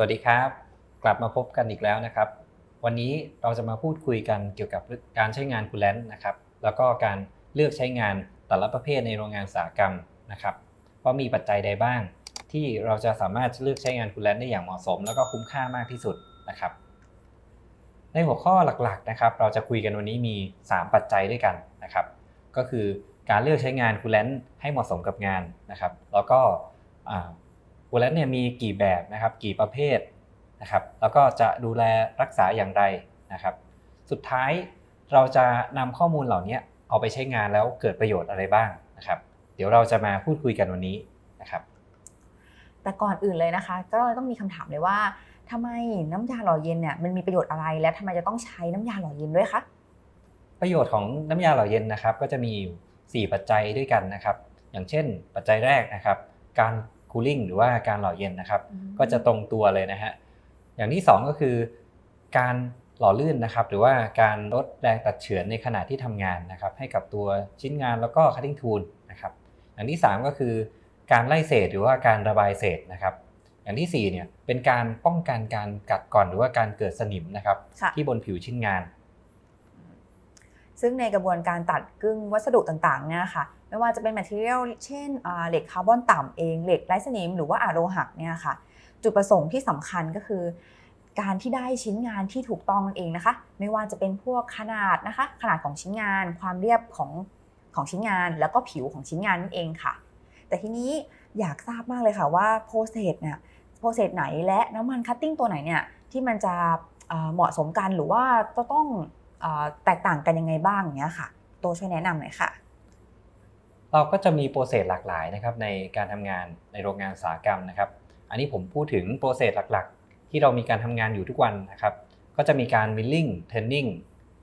วัสดีครับ กลับมาพบกันอีกแล้วนะครับ วันนี้เราจะมาพูดคุยกันเกี่ยวกับการใช้งานคูลแลนต์นะครับ แล้วก็การเลือกใช้งานแต่ละประเภทในโรงงานอุตสาหกรรมนะครับว่ามีปัจจัยใดบ้าง ที่เราจะสามารถเลือกใช้งานคูลแลนต์ได้อย่างเหมาะสม แล้วก็คุ้มค่ามากที่สุดนะครับ ในหัวข้อหลักๆนะครับ เราจะคุยกันวันนี้มี 3 ปัจจัยด้วยกันนะครับ ก็คือการเลือกใช้งานคูลแลนต์ให้เหมาะสมกับงานนะครับ แล้วก็ คูลแลนต์เนี่ยมีกี่แบบนะครับกี่ประเภทนะครับแล้วก็จะดูแลรักษาอย่างไรนะครับ สุดท้ายเราจะนำข้อมูลเหล่านี้เอาไปใช้งานแล้วเกิดประโยชน์อะไรบ้างนะครับ เดี๋ยวเราจะมาพูดคุยกันวันนี้นะครับแต่ก่อนอื่นเลยนะคะ ก็ต้องมีคำถามเลยว่าทำไมน้ำยาหล่อเย็นเนี่ยมันมีประโยชน์อะไรและทำไมจะต้องใช้น้ำยาหล่อเย็นด้วยคะประโยชน์ของน้ำยาหล่อเย็นนะครับ ก็จะมี4ปัจจัยด้วยกันนะครับ อย่างเช่น ปัจจัยแรกนะครับ การ คูลิ่งหรือว่าการหล่อเย็นนะครับ ก็จะตรงตัวเลยนะฮะอย่างที่ 2 ก็คือ การหล่อลื่นนะครับ หรือว่าการลดแรงตัดเฉือนในขณะที่ทำงานนะครับ ให้กับตัวชิ้นงานแล้วก็ cutting tool นะครับอย่างที่ 3 ก็คือการไล่เศษหรือว่าการระบายเศษนะครับ อย่างที่4เนี่ยเป็นการป้องกันการกัดก่อนหรือว่าการเกิดสนิมนะครับค่ะที่บนผิวชิ้นงาน ซึ่งในกระบวนการตัดกึ่งวัสดุต่างๆเนี่ยค่ะ ไม่ว่าจะเป็นแมทเทียลเช่นเหล็กคาร์บอนต่ำเอง เหล็กไร้สนิมหรือว่าอะโลหักเนี่ยค่ะ จุดประสงค์ที่สำคัญก็คือ การที่ได้ชิ้นงานที่ถูกต้องเองนะคะ ไม่ว่าจะเป็นพวกขนาดนะคะ ขนาดของชิ้นงาน ความเรียบของของชิ้นงาน แล้วก็ผิวของชิ้นงานนั่นเองค่ะ แต่ทีนี้อยากทราบมากเลยค่ะว่าโปรเซสเนี่ยโปรเซสไหนและน้ำมันคัตติ้งตัวไหนเนี่ยที่มันจะเหมาะสมกันหรือว่าจะต้องอแตกต่างกันยังไงบ้างเงี้ยค่ะ ตัวช่วยแนะนำหน่อยค่ะ เราก็จะมีโปรเซสหลากหลายนะครับในการทำงานในโรงงานอุตสาหกรรมนะครับ อันนี้ผมพูดถึงโปรเซสหลักๆ ที่เรามีการทำงานอยู่ทุกวันนะครับ ก็จะมีการมิลลิ่งเทนนิ่ง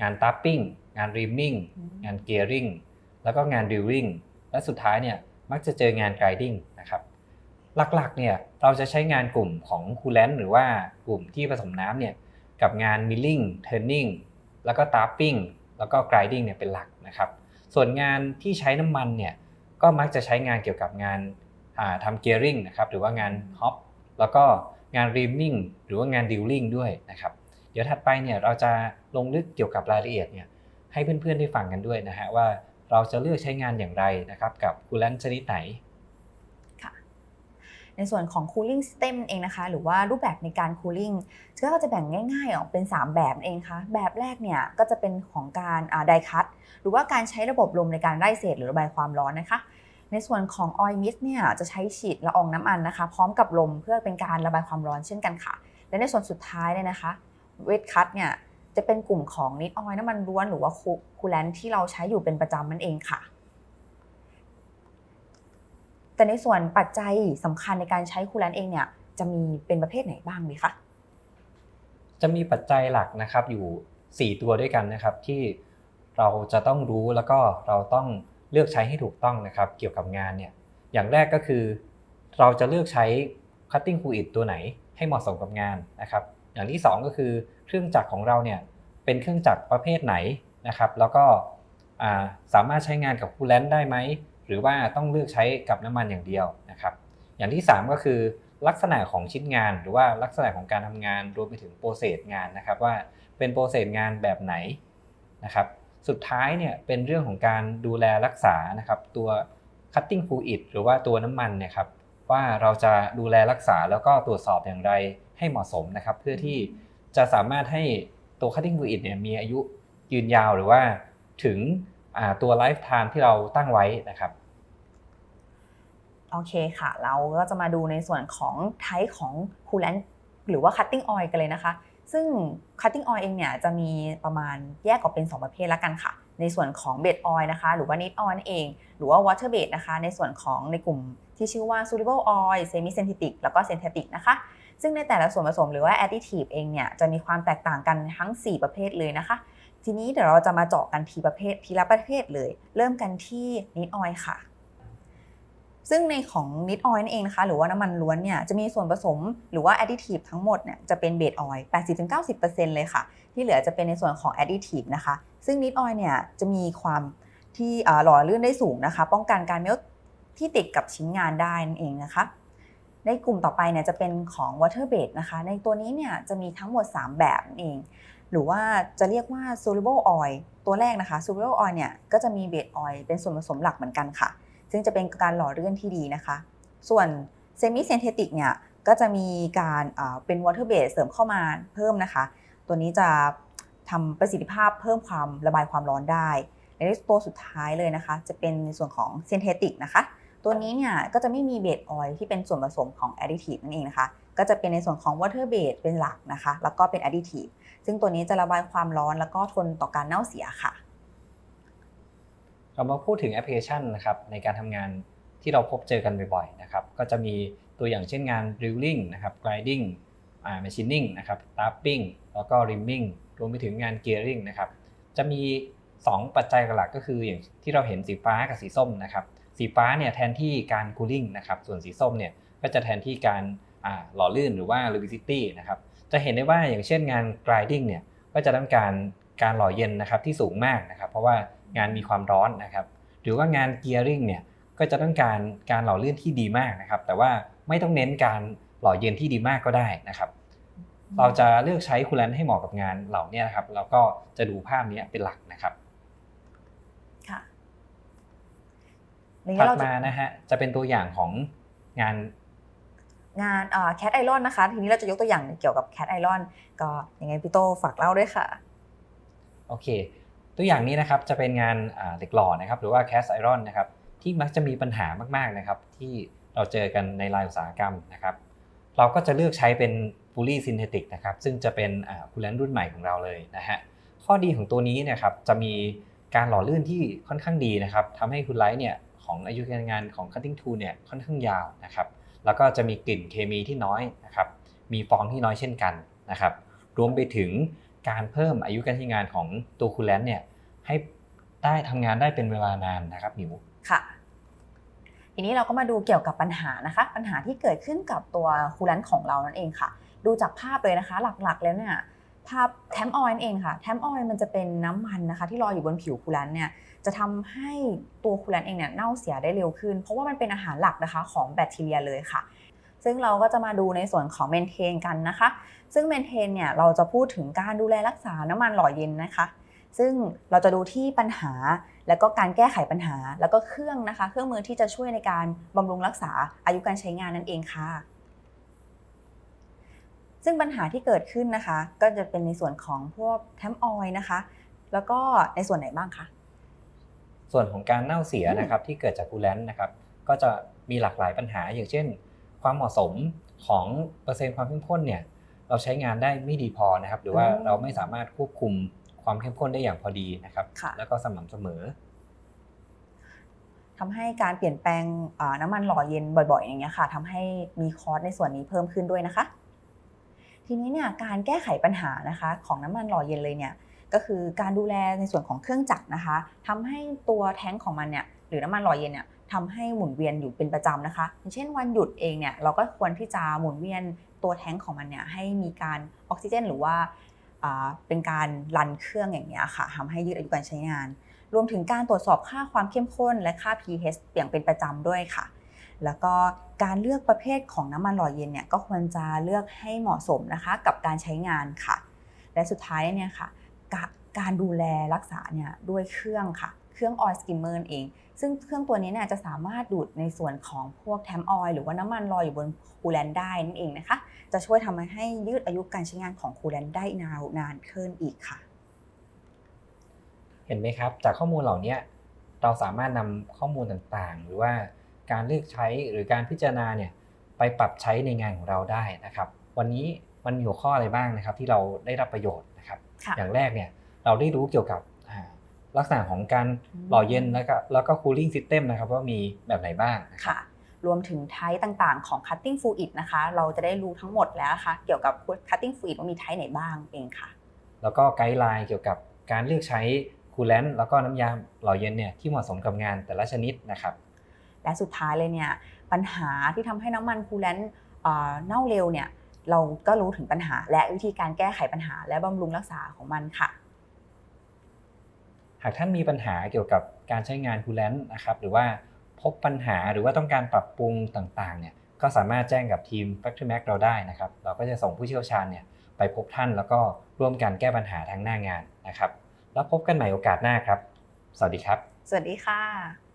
งานตัปปิ้งงานรีมมิ่งอืมงานเกียริงแล้วก็งานดิวริงและสุดท้ายเนี่ยมักจะเจองานไกดิ้งนะครับหลักๆเนี่ยเราจะใช้งานกลุ่มของคูลแลนต์หรือว่ากลุ่มที่ผสมน้ำเนี่ยกับงานมิลลิ่งเทนนิ่งแล้วก็ตัปปิ้งแล้วก็ไกดิ้งเนี่ยเป็นหลักนะครับ ส่วนงานที่ใช้น้ำมันเนี่ยก็มักจะใช้งานเกี่ยวกับงานอ่าทำเกียริงนะครับหรือว่างานฮอปแล้วก็งานรีมมิ่งหรือว่างานดิวริงด้วยนะครับเดี๋ยวถัดไปเนี่ยเราจะลงลึกเกี่ยวกับรายละเอียดเนี่ยให้เพื่อนๆได้ฟังกันด้วยนะฮะว่าเราจะเลือกใช้งานอย่างไรนะครับกับคูลแลนต์ชนิดไหน ในส่วนของ cooling system เองนะคะ หรือว่ารูปแบบในการ cooling ก็จะแบ่งง่ายๆออกเป็น 3 แบบเองค่ะแบบแรกเนี่ยก็จะเป็นของการไดคัตหรือว่าการใช้ระบบลมในการไล่เศษหรือระบายความร้อนนะคะในส่วนของ oil mist เนี่ยจะใช้ฉีดละอองน้ำมันนะคะ พร้อมกับลมเพื่อเป็นการระบายความร้อนเช่นกันค่ะ และในส่วนสุดท้ายเนี่ยนะคะ wet cut เนี่ยจะเป็นกลุ่มของนิดออยน้ำมันล้วนหรือว่าคูลแลนที่เราใช้อยู่เป็นประจำนั่นเองค่ะ แต่ในส่วนปัจจัยสำคัญในการใช้คูลแลนต์เองเนี่ยจะมีเป็นประเภทไหนบ้างดีคะจะมีปัจจัยหลักนะครับอยู่ 4 ตัวด้วยกันนะครับที่เราจะต้องรู้แล้วก็เราต้องเลือกใช้ให้ถูกต้องนะครับ เกี่ยวกับงานเนี่ยอย่างแรกก็คือ เราจะเลือกใช้ cutting fluid ตัวไหนให้เหมาะสมกับงานนะครับ อย่างที่ 2 ก็คือเครื่องจักรของเราเนี่ยเป็นเครื่องจักรประเภทไหนนะครับ แล้วก็สามารถใช้งานกับคูลแลนต์ได้ไหม หรือว่าต้องเลือกใช้กับน้ำมันอย่างเดียวนะครับ อย่างที่ 3 ก็คือลักษณะของชิ้นงาน หรือว่าลักษณะของการทำงานรวมไปถึงโปรเซสงานนะครับ ว่าเป็นโปรเซสงานแบบไหนนะครับ สุดท้ายเนี่ยเป็นเรื่องของการดูแลรักษานะครับตัว cutting fluid หรือว่าตัวน้ำมันเนี่ยครับว่าเราจะดูแลรักษาแล้วก็ตรวจสอบอย่างไรให้เหมาะสมนะครับ เพื่อที่จะสามารถให้ตัว cutting fluid เนี่ยมีอายุยืนยาวหรือว่าถึง อ่าตัว lifetime ที่เราตั้งไว้นะครับโอเคค่ะ เราก็จะมาดูในส่วนของไทป์ของคูลแลนหรือว่า cutting oil กันเลยนะคะ ซึ่ง cutting oil เองเนี่ยจะมีประมาณแยกออกเป็น 2 ประเภทละกันค่ะ ในส่วนของ bed oil นะคะ หรือว่า neat oil นั่นเอง หรือว่า water bed นะคะ ในส่วนของในกลุ่มที่ชื่อว่า soluble oil semi synthetic แล้วก็ synthetic นะคะ ซึ่งในแต่ละส่วนผสมหรือว่า additive เองเนี่ยจะมีความแตกต่างกันทั้ง 4 ประเภทเลยนะคะ ทีนี้เดี๋ยวเราจะมาเจาะกันทีประเภททีละประเภทเลย เริ่มกันที่ neat oil ค่ะ ซึ่งในของนิดออยนั่นเองนะคะหรือว่าน้ำมันล้วนเนี่ยจะมีส่วนผสมหรือว่าแอดดิทีฟทั้งหมดเนี่ยจะเป็นเบสออยล์80-90%เลยค่ะ ที่เหลือจะเป็นในส่วนของแอดดิทีฟนะคะ ซึ่งนิดออยเนี่ยจะมีความที่อ่าหล่อลื่นได้สูงนะคะ ป้องกันการเมลที่ติดกับชิ้นงานได้นั่นเองนะคะในกลุ่มต่อไปเนี่ยจะเป็นของ water base นะคะ ในตัวนี้เนี่ยจะมีทั้งหมด 3 แบบนั่นเอง หรือว่าจะเรียกว่า soluble oil ตัวแรกนะคะ soluble oil เนี่ยก็จะมี base oil เป็นส่วนผสมหลักเหมือนกันค่ะ ซึ่งจะเป็นการหล่อเลื่อนที่ดีนะคะ ส่วน semi synthetic เนี่ยก็จะมีการเป็น water base เสริมเข้ามาเพิ่มนะคะ ตัวนี้จะทำประสิทธิภาพเพิ่มความระบายความร้อนได้และตัวสุดท้ายเลยนะคะ จะเป็นในส่วนของ synthetic นะคะ ตัวนี้เนี่ยก็จะไม่มีเบสออยล์ที่เป็นส่วนผสมของ additive นั่นเองนะคะ ก็จะเป็นในส่วนของ water base เป็นหลักนะคะ แล้วก็เป็น additive ซึ่งตัวนี้จะระบายความร้อนแล้วก็ทนต่อการเน่าเสียค่ะ เรามาพูดถึงแอปพลิเคชันนะครับในการทำงานที่เราพบเจอกันบ่อยๆนะครับ ก็จะมีตัวอย่างเช่นงาน drilling นะครับ grinding machining นะครับ tapping แล้วก็ rimming รวมไปถึงงาน gearing นะครับ จะมี 2 ปัจจัยหลักก็คืออย่างที่เราเห็นสีฟ้ากับสีส้มนะครับ สีฟ้าเนี่ยแทนที่การ cooling นะครับ ส่วนสีส้มเนี่ยก็จะแทนที่การ หล่อลื่นหรือว่า lubricity นะครับจะเห็นได้ว่าอย่างเช่นงาน grinding เนี่ยก็จะต้องการการหล่อเย็นนะครับที่สูงมากนะครับ เพราะว่างานมีความร้อนนะครับ หรือว่างาน gearing เนี่ยก็จะต้องการการหล่อลื่นที่ดีมากนะครับ แต่ว่าไม่ต้องเน้นการหล่อเย็นที่ดีมากก็ได้นะครับ เราจะเลือกใช้คูลแลนต์ให้เหมาะกับงานเหล่านี้นะครับแล้วก็จะดูภาพนี้เป็นหลักนะครับค่ะในนี้ถัดเราจะมานะฮะจะเป็นตัวอย่างของงาน งานแคทไอรอนนะคะ ทีนี้เราจะยกตัวอย่างเกี่ยวกับแคทไอรอนก็ยังไงพี่โตฝากเล่าด้วยค่ะ โอเค ตัวอย่างนี้นะครับจะเป็นงานเหล็กหล่อนะครับ หรือว่า cast iron นะครับที่มักจะมีปัญหามากๆนะครับ ที่เราเจอกันในรายอุตสาหกรรมนะครับ เราก็จะเลือกใช้เป็น fully synthetic นะครับ ซึ่งจะเป็นคูลแลนรุ่นใหม่ของเราเลยนะฮะข้อดีของตัวนี้เนะครับจะมีการหล่อลื่นที่ค่อนข้างดีนะครับทำให้คุณไลท์เนี่ยของอายุการงานของ cutting tool เนี่ยค่อนข้างยาวนะครับ แล้วก็จะมีกลิ่นเคมีที่น้อยนะครับ มีฟองที่น้อยเช่นกันนะครับ รวมไปถึงการเพิ่มอายุการใช้งานของตัวคูลแลนต์เนี่ยให้ได้ทำงานได้เป็นเวลานานนะครับหมิวค่ะ ทีนี้เราก็มาดูเกี่ยวกับปัญหานะคะ ปัญหาที่เกิดขึ้นกับตัวคูลแลนต์ของเรานั่นเองค่ะ ดูจากภาพเลยนะคะ หลักๆ แล้วเนี่ยภาพแทมออยล์นั่นเองค่ะ แทมออยล์มันจะเป็นน้ำมันนะคะ ที่ลอยอยู่บนผิวคูลแลนต์เนี่ย จะทำให้ตัวคูแลนเองเนี่ยเน่าเสียได้เร็วขึ้น เพราะว่ามันเป็นอาหารหลักนะคะของแบคทีเรียเลยค่ะ ซึ่งเราก็จะมาดูในส่วนของเมนเทนกันนะคะ ซึ่งเมนเทนเนี่ยเราจะพูดถึงการดูแลรักษาน้ำมันหล่อเย็นนะคะซึ่งเราจะดูที่ปัญหาแล้วก็การแก้ไขปัญหา แล้วก็เครื่องนะคะ เครื่องมือที่จะช่วยในการบำรุงรักษาอายุการใช้งานนั่นเองค่ะ ซึ่งปัญหาที่เกิดขึ้นนะคะ ก็จะเป็นในส่วนของพวกแทมออยนะคะ แล้วก็ในส่วนไหนบ้างคะ ส่วนของการเน่าเสียอืมนะครับที่เกิดจากคูลแลนต์นะครับก็จะมีหลากหลายปัญหา อย่างเช่น ความเหมาะสมของเปอร์เซ็นต์ความเข้มข้นเนี่ยเราใช้งานได้ไม่ดีพอนะครับหรือว่าเราไม่สามารถควบคุมความเข้มข้นได้อย่างพอดีนะครับค่ะแล้วก็สม่ำเสมอทำให้การเปลี่ยนแปลงอ่าน้ำมันหล่อเย็นบ่อยๆ อย่างเงี้ยค่ะทำให้มีคอสในส่วนนี้เพิ่มขึ้นด้วยนะคะ ทีนี้เนี่ยการแก้ไขปัญหานะคะ ของน้ำมันหล่อเย็นเลยเนี่ย ก็คือการดูแลในส่วนของเครื่องจักรนะคะทำให้ตัวแท้งของมันเนี่ยหรือน้ำมันหล่อเย็นเนี่ยทำให้หมุนเวียนอยู่เป็นประจำนะคะเช่นวันหยุดเองเนี่ยเราก็ควรที่จะหมุนเวียนตัวแท้งของมันเนี่ยให้มีการออกซิเจน หรือว่าเป็นการรันเครื่องอย่างเงี้ยค่ะทำให้ยืดอายุการใช้งาน รวมถึงการตรวจสอบค่าความเข้มข้น และค่า pH อย่างเป็นประจำด้วยค่ะ แล้วก็การเลือกประเภทของน้ำมันหล่อเย็นเนี่ยก็ควรจะเลือกให้เหมาะสมนะคะกับการใช้งานค่ะ และสุดท้ายเนี่ยค่ะ กการดูแลรักษาเนี่ยด้วยเครื่องค่ะ เครื่อง oil skimmer นั่นเอง ซึ่งเครื่องตัวนี้เนี่ยจะสามารถดูดในส่วนของพวกแทมออยล์หรือว่าน้ำมันลอยอยู่บนคูลแลนต์ได้นั่นเองนะคะ จะช่วยทำให้ยืดอายุการใช้งานของคูลแลนต์ได้นานนานขึ้นอีกค่ะ เห็นไหมครับ จากข้อมูลเหล่านี้เราสามารถนำข้อมูลต่างๆ หรือว่าการเลือกใช้หรือการพิจารณาเนี่ยไปปรับใช้ในงานของเราได้นะครับ วันนี้มันมีหัวข้ออะไรบ้างนะครับ ที่เราได้รับประโยชน์นะครับ อย่างแรกเนี่ยเราได้รู้เกี่ยวกับอ่าลักษณะของการอืมหล่อเย็นแล้วก็แล้วก็ cooling system นะครับว่ามีแบบไหนบ้างนะครับค่ะรวมถึงไทป์ต่างๆของ cutting fluid นะคะ เราจะได้รู้ทั้งหมดแล้วนะคะเกี่ยวกับ cutting fluid ว่ามีไทป์ไหนบ้างเองค่ะ แล้วก็ไกด์ไลน์เกี่ยวกับการเลือกใช้คูลแลนต์แล้วก็น้ำยาหล่อเย็นเนี่ยที่เหมาะสมกับงานแต่ละชนิดนะครับ และสุดท้ายเลยเนี่ยปัญหาที่ทำให้น้ำมันคูลแลนต์เอ่อเน่าเร็วเนี่ย เราก็รู้ถึงปัญหา และวิธีการแก้ไขปัญหา และบำรุงรักษาของมันค่ะ หากท่านมีปัญหาเกี่ยวกับการใช้งานคูลแลนต์นะครับหรือว่าพบปัญหาหรือว่าต้องการปรับปรุงต่างๆเนี่ยก็สามารถแจ้งกับทีม Factory Mac เราได้นะครับ เราก็จะส่งผู้เชี่ยวชาญเนี่ยไปพบท่านแล้วก็ร่วมกันแก้ปัญหาทางหน้างานนะครับ แล้วพบกันใหม่โอกาสหน้าครับ สวัสดีครับ สวัสดีค่ะ